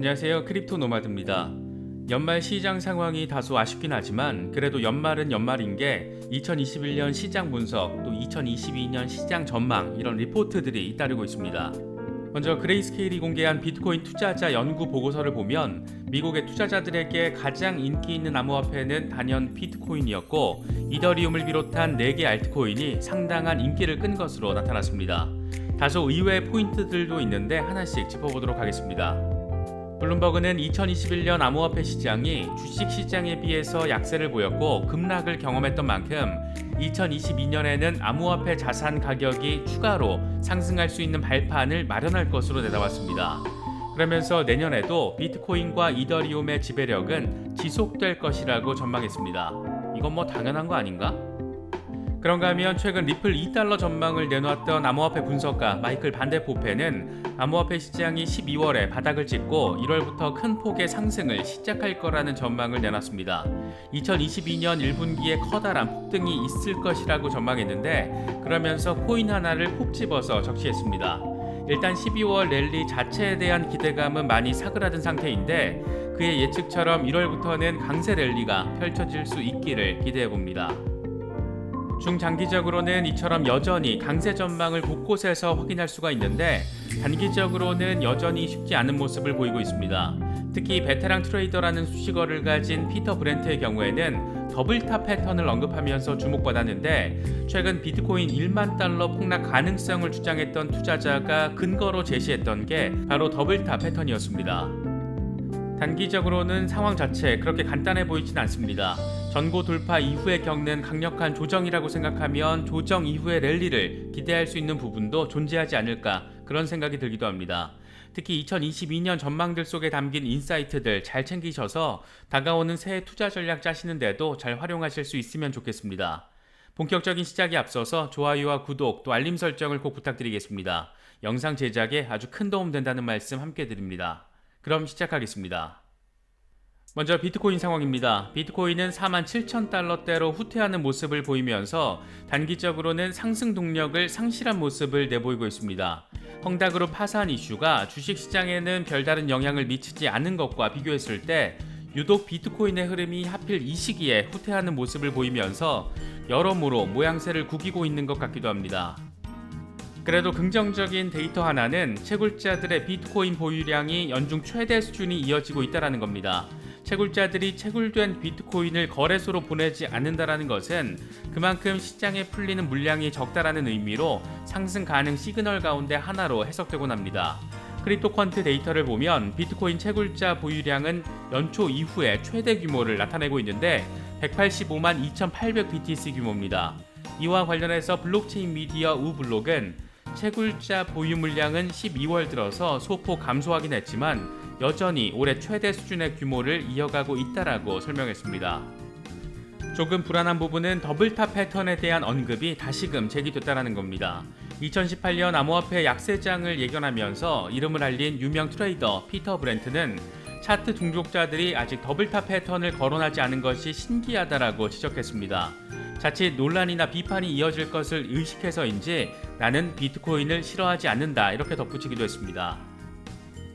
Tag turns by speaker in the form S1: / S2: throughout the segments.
S1: 안녕하세요. 크립토 노마드입니다. 연말 시장 상황이 다소 아쉽긴 하지만 그래도 연말은 연말인 게 2021년 시장 분석 또 2022년 시장 전망 이런 리포트들이 잇따르고 있습니다. 먼저 그레이스케일이 공개한 비트코인 투자자 연구 보고서를 보면 미국의 투자자들에게 가장 인기 있는 암호화폐는 단연 비트코인이었고 이더리움을 비롯한 4개 알트코인이 상당한 인기를 끈 것으로 나타났습니다. 다소 의외의 포인트들도 있는데 하나씩 짚어보도록 하겠습니다. 블룸버그는 2021년 암호화폐 시장이 주식 시장에 비해서 약세를 보였고 급락을 경험했던 만큼 2022년에는 암호화폐 자산 가격이 추가로 상승할 수 있는 발판을 마련할 것으로 내다봤습니다. 그러면서 내년에도 비트코인과 이더리움의 지배력은 지속될 것이라고 전망했습니다. 이건 뭐 당연한 거 아닌가? 그런가 하면 최근 리플 2달러 전망을 내놓았던 암호화폐 분석가 마이클 반데포페는 암호화폐 시장이 12월에 바닥을 찍고 1월부터 큰 폭의 상승을 시작할 거라는 전망을 내놨습니다. 2022년 1분기에 커다란 폭등이 있을 것이라고 전망했는데 그러면서 코인 하나를 콕 집어서 적시했습니다. 일단 12월 랠리 자체에 대한 기대감은 많이 사그라든 상태인데 그의 예측처럼 1월부터는 강세 랠리가 펼쳐질 수 있기를 기대해 봅니다. 중장기적으로는 이처럼 여전히 강세 전망을 곳곳에서 확인할 수가 있는데 단기적으로는 여전히 쉽지 않은 모습을 보이고 있습니다. 특히 베테랑 트레이더라는 수식어를 가진 피터 브렌트의 경우에는 더블탑 패턴을 언급하면서 주목받았는데 최근 비트코인 1만 달러 폭락 가능성을 주장했던 투자자가 근거로 제시했던 게 바로 더블탑 패턴이었습니다. 단기적으로는 상황 자체 그렇게 간단해 보이진 않습니다. 전고 돌파 이후에 겪는 강력한 조정이라고 생각하면 조정 이후의 랠리를 기대할 수 있는 부분도 존재하지 않을까 그런 생각이 들기도 합니다. 특히 2022년 전망들 속에 담긴 인사이트들 잘 챙기셔서 다가오는 새해 투자 전략 짜시는데도 잘 활용하실 수 있으면 좋겠습니다. 본격적인 시작에 앞서서 좋아요와 구독 또 알림 설정을 꼭 부탁드리겠습니다. 영상 제작에 아주 큰 도움 된다는 말씀 함께 드립니다. 그럼 시작하겠습니다. 먼저 비트코인 상황입니다. 비트코인은 4만 7천 달러대로 후퇴하는 모습을 보이면서 단기적으로는 상승 동력을 상실한 모습을 내보이고 있습니다. 헝다그룹 파산 이슈가 주식시장에는 별다른 영향을 미치지 않은 것과 비교했을 때 유독 비트코인의 흐름이 하필 이 시기에 후퇴하는 모습을 보이면서 여러모로 모양새를 구기고 있는 것 같기도 합니다. 그래도 긍정적인 데이터 하나는 채굴자들의 비트코인 보유량이 연중 최대 수준이 이어지고 있다는 겁니다. 채굴자들이 채굴된 비트코인을 거래소로 보내지 않는다라는 것은 그만큼 시장에 풀리는 물량이 적다라는 의미로 상승 가능 시그널 가운데 하나로 해석되곤 합니다. 크립토 퀀트 데이터를 보면 비트코인 채굴자 보유량은 연초 이후에 최대 규모를 나타내고 있는데 185만 2,800 BTC 규모입니다. 이와 관련해서 블록체인 미디어 우블록은 채굴자 보유 물량은 12월 들어서 소폭 감소하긴 했지만 여전히 올해 최대 수준의 규모를 이어가고 있다라고 설명했습니다. 조금 불안한 부분은 더블탑 패턴에 대한 언급이 다시금 제기됐다는 겁니다. 2018년 암호화폐 약세장을 예견하면서 이름을 알린 유명 트레이더 피터 브렌트는 차트 중독자들이 아직 더블탑 패턴을 거론하지 않은 것이 신기하다라고 지적했습니다. 자칫 논란이나 비판이 이어질 것을 의식해서인지 나는 비트코인을 싫어하지 않는다 이렇게 덧붙이기도 했습니다.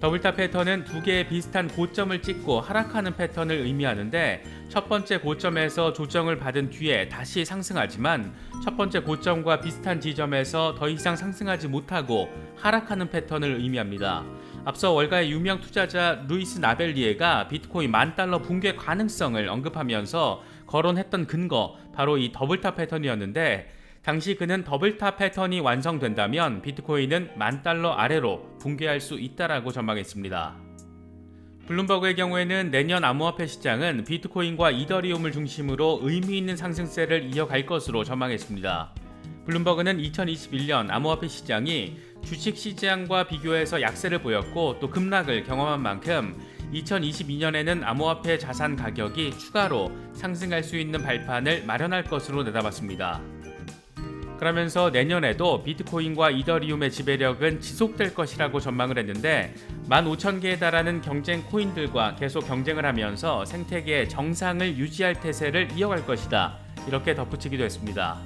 S1: 더블탑 패턴은 두 개의 비슷한 고점을 찍고 하락하는 패턴을 의미하는데 첫 번째 고점에서 조정을 받은 뒤에 다시 상승하지만 첫 번째 고점과 비슷한 지점에서 더 이상 상승하지 못하고 하락하는 패턴을 의미합니다. 앞서 월가의 유명 투자자 루이스 나벨리에가 비트코인 만 달러 붕괴 가능성을 언급하면서 거론했던 근거 바로 이 더블탑 패턴이었는데 당시 그는 더블탑 패턴이 완성된다면 비트코인은 만 달러 아래로 붕괴할 수 있다라고 전망했습니다. 블룸버그의 경우에는 내년 암호화폐 시장은 비트코인과 이더리움을 중심으로 의미 있는 상승세를 이어갈 것으로 전망했습니다. 블룸버그는 2021년 암호화폐 시장이 주식 시장과 비교해서 약세를 보였고 또 급락을 경험한 만큼 2022년에는 암호화폐 자산 가격이 추가로 상승할 수 있는 발판을 마련할 것으로 내다봤습니다. 그러면서 내년에도 비트코인과 이더리움의 지배력은 지속될 것이라고 전망을 했는데 15,000개에 달하는 경쟁 코인들과 계속 경쟁을 하면서 생태계의 정상을 유지할 태세를 이어갈 것이다. 이렇게 덧붙이기도 했습니다.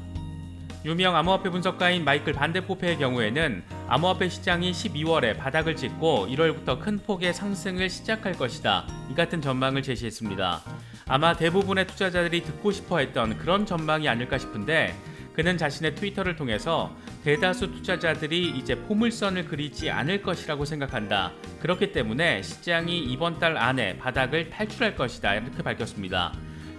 S1: 유명 암호화폐 분석가인 마이클 반데포페의 경우에는 암호화폐 시장이 12월에 바닥을 찍고 1월부터 큰 폭의 상승을 시작할 것이다. 이 같은 전망을 제시했습니다. 아마 대부분의 투자자들이 듣고 싶어 했던 그런 전망이 아닐까 싶은데 그는 자신의 트위터를 통해서 대다수 투자자들이 이제 포물선을 그리지 않을 것이라고 생각한다. 그렇기 때문에 시장이 이번 달 안에 바닥을 탈출할 것이다. 이렇게 밝혔습니다.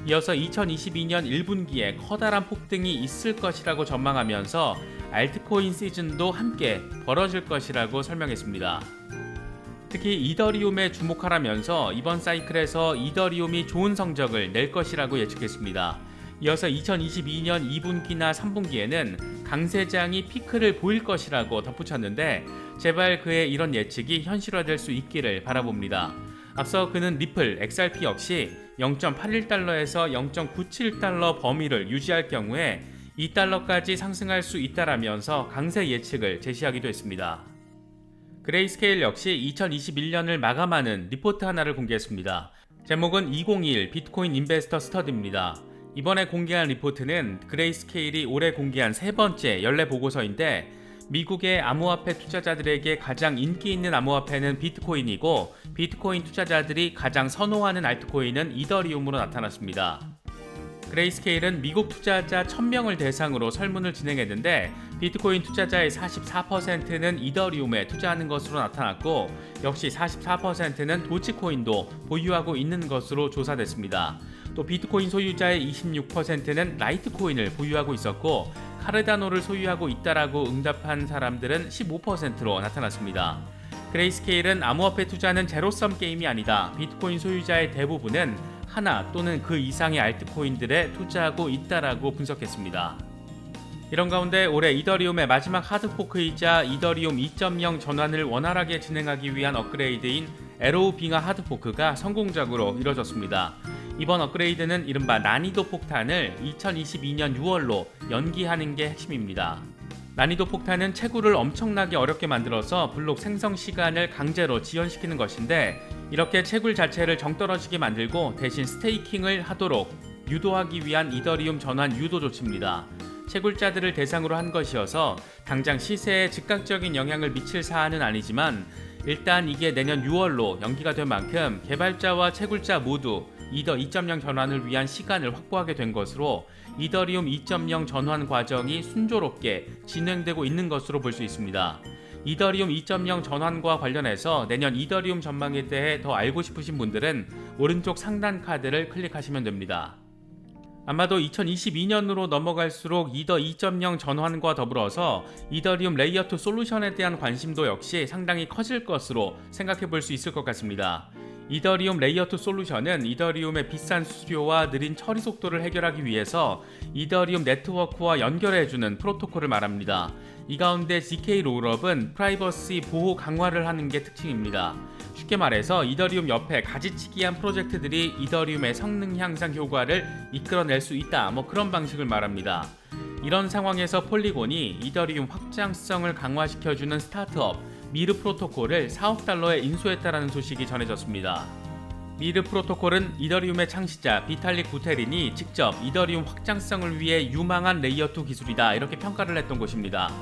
S1: 이어서 2022년 1분기에 커다란 폭등이 있을 것이라고 전망하면서 알트코인 시즌도 함께 벌어질 것이라고 설명했습니다. 특히 이더리움에 주목하라면서 이번 사이클에서 이더리움이 좋은 성적을 낼 것이라고 예측했습니다. 이어서 2022년 2분기나 3분기에는 강세장이 피크를 보일 것이라고 덧붙였는데 제발 그의 이런 예측이 현실화될 수 있기를 바라봅니다. 앞서 그는 리플, XRP 역시 0.81달러에서 0.97달러 범위를 유지할 경우에 2달러까지 상승할 수 있다라면서 강세 예측을 제시하기도 했습니다. 그레이스케일 역시 2021년을 마감하는 리포트 하나를 공개했습니다. 제목은 2021 비트코인 인베스터 스터디입니다. 이번에 공개한 리포트는 그레이스케일이 올해 공개한 세 번째 연례 보고서인데 미국의 암호화폐 투자자들에게 가장 인기 있는 암호화폐는 비트코인이고 비트코인 투자자들이 가장 선호하는 알트코인은 이더리움으로 나타났습니다. 그레이스케일은 미국 투자자 1000명을 대상으로 설문을 진행했는데 비트코인 투자자의 44%는 이더리움에 투자하는 것으로 나타났고 역시 44%는 도치코인도 보유하고 있는 것으로 조사됐습니다. 또 비트코인 소유자의 26%는 라이트코인을 보유하고 있었고 카르다노를 소유하고 있다라고 응답한 사람들은 15%로 나타났습니다. 그레이스케일은 암호화폐 투자는 제로섬 게임이 아니다. 비트코인 소유자의 대부분은 하나 또는 그 이상의 알트코인들에 투자하고 있다라고 분석했습니다. 이런 가운데 올해 이더리움의 마지막 하드포크이자 이더리움 2.0 전환을 원활하게 진행하기 위한 업그레이드인 에로우 빙하 하드포크가 성공적으로 이뤄졌습니다. 이번 업그레이드는 이른바 난이도 폭탄을 2022년 6월로 연기하는 게 핵심입니다. 난이도 폭탄은 채굴을 엄청나게 어렵게 만들어서 블록 생성 시간을 강제로 지연시키는 것인데 이렇게 채굴 자체를 정떨어지게 만들고 대신 스테이킹을 하도록 유도하기 위한 이더리움 전환 유도 조치입니다. 채굴자들을 대상으로 한 것이어서 당장 시세에 즉각적인 영향을 미칠 사안은 아니지만 일단 이게 내년 6월로 연기가 된 만큼 개발자와 채굴자 모두 이더 2.0 전환을 위한 시간을 확보하게 된 것으로 이더리움 2.0 전환 과정이 순조롭게 진행되고 있는 것으로 볼 수 있습니다. 이더리움 2.0 전환과 관련해서 내년 이더리움 전망에 대해 더 알고 싶으신 분들은 오른쪽 상단 카드를 클릭하시면 됩니다. 아마도 2022년으로 넘어갈수록 이더 2.0 전환과 더불어서 이더리움 레이어 2 솔루션에 대한 관심도 역시 상당히 커질 것으로 생각해 볼 수 있을 것 같습니다. 이더리움 레이어2 솔루션은 이더리움의 비싼 수수료와 느린 처리 속도를 해결하기 위해서 이더리움 네트워크와 연결해주는 프로토콜을 말합니다. 이 가운데 ZK 롤업은 프라이버시 보호 강화를 하는 게 특징입니다. 쉽게 말해서 이더리움 옆에 가지치기한 프로젝트들이 이더리움의 성능 향상 효과를 이끌어낼 수 있다. 뭐 그런 방식을 말합니다. 이런 상황에서 폴리곤이 이더리움 확장성을 강화시켜주는 스타트업 미르 프로토콜을 4억 달러에 인수했다라는 소식이 전해졌습니다. 미르 프로토콜은 이더리움의 창시자 비탈릭 구테린이 직접 이더리움 확장성을 위해 유망한 레이어2 기술이다 이렇게 평가를 했던 곳입니다.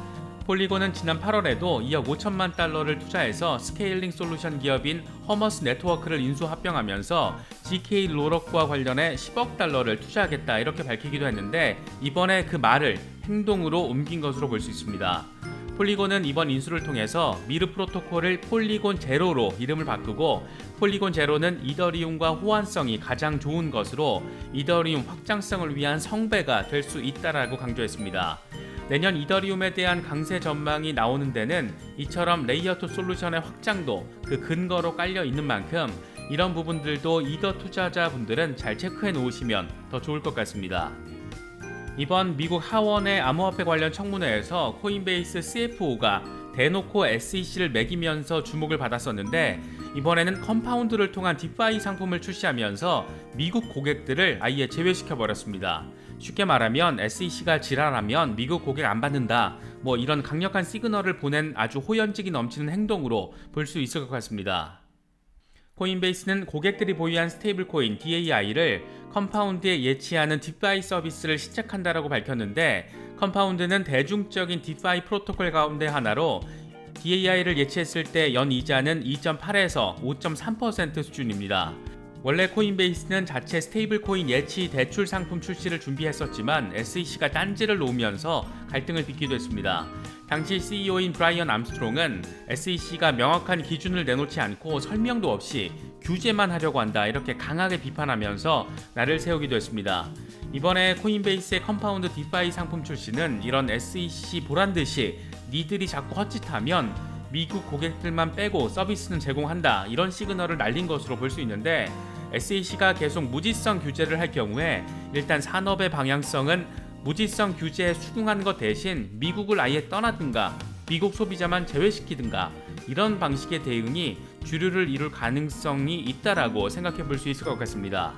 S1: 폴리곤은 지난 8월에도 2억 5천만 달러를 투자해서 스케일링 솔루션 기업인 허머스 네트워크를 인수 합병하면서 GK 로럭과 관련해 10억 달러를 투자하겠다 이렇게 밝히기도 했는데 이번에 그 말을 행동으로 옮긴 것으로 볼 수 있습니다. 폴리곤은 이번 인수를 통해서 미르 프로토콜을 폴리곤 제로로 이름을 바꾸고 폴리곤 제로는 이더리움과 호환성이 가장 좋은 것으로 이더리움 확장성을 위한 성배가 될 수 있다라고 강조했습니다. 내년 이더리움에 대한 강세 전망이 나오는 데는 이처럼 레이어2 솔루션의 확장도 그 근거로 깔려 있는 만큼 이런 부분들도 이더 투자자분들은 잘 체크해 놓으시면 더 좋을 것 같습니다. 이번 미국 하원의 암호화폐 관련 청문회에서 코인베이스 CFO가 대놓고 SEC를 매기면서 주목을 받았었는데 이번에는 컴파운드를 통한 디파이 상품을 출시하면서 미국 고객들을 아예 제외시켜 버렸습니다. 쉽게 말하면 SEC가 지랄하면 미국 고객 안 받는다. 뭐 이런 강력한 시그널을 보낸 아주 호연직이 넘치는 행동으로 볼 수 있을 것 같습니다. 코인베이스는 고객들이 보유한 스테이블 코인 DAI를 컴파운드에 예치하는 디파이 서비스를 시작한다라고 밝혔는데 컴파운드는 대중적인 디파이 프로토콜 가운데 하나로 DAI를 예치했을 때 연 이자는 2.8에서 5.3% 수준입니다. 원래 코인베이스는 자체 스테이블 코인 예치 대출 상품 출시를 준비했었지만 SEC가 딴지를 놓으면서 갈등을 빚기도 했습니다. 당시 CEO인 브라이언 암스트롱은 SEC가 명확한 기준을 내놓지 않고 설명도 없이 규제만 하려고 한다 이렇게 강하게 비판하면서 날을 세우기도 했습니다. 이번에 코인베이스의 컴파운드 디파이 상품 출시는 이런 SEC 보란 듯이 니들이 자꾸 헛짓하면 미국 고객들만 빼고 서비스는 제공한다 이런 시그널을 날린 것으로 볼 수 있는데 SEC가 계속 무지성 규제를 할 경우에 일단 산업의 방향성은 무지성 규제에 수긍하는 것 대신 미국을 아예 떠나든가 미국 소비자만 제외시키든가 이런 방식의 대응이 주류를 이룰 가능성이 있다라고 생각해 볼 수 있을 것 같습니다.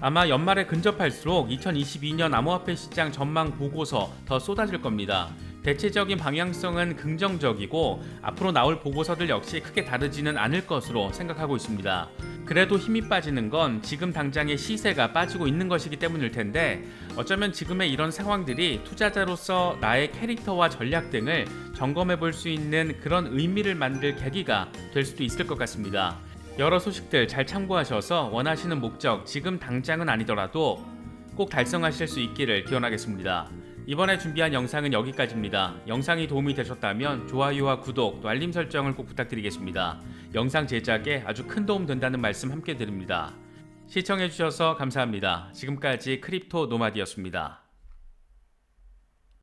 S1: 아마 연말에 근접할수록 2022년 암호화폐 시장 전망 보고서 더 쏟아질 겁니다. 대체적인 방향성은 긍정적이고 앞으로 나올 보고서들 역시 크게 다르지는 않을 것으로 생각하고 있습니다. 그래도 힘이 빠지는 건 지금 당장의 시세가 빠지고 있는 것이기 때문일 텐데 어쩌면 지금의 이런 상황들이 투자자로서 나의 캐릭터와 전략 등을 점검해 볼 수 있는 그런 의미를 만들 계기가 될 수도 있을 것 같습니다. 여러 소식들 잘 참고하셔서 원하시는 목적 지금 당장은 아니더라도 꼭 달성하실 수 있기를 기원하겠습니다. 이번에 준비한 영상은 여기까지입니다. 영상이 도움이 되셨다면 좋아요와 구독 또 알림 설정을 꼭 부탁드리겠습니다. 영상 제작에 아주 큰 도움 된다는 말씀 함께 드립니다. 시청해주셔서 감사합니다. 지금까지 크립토 노마디였습니다.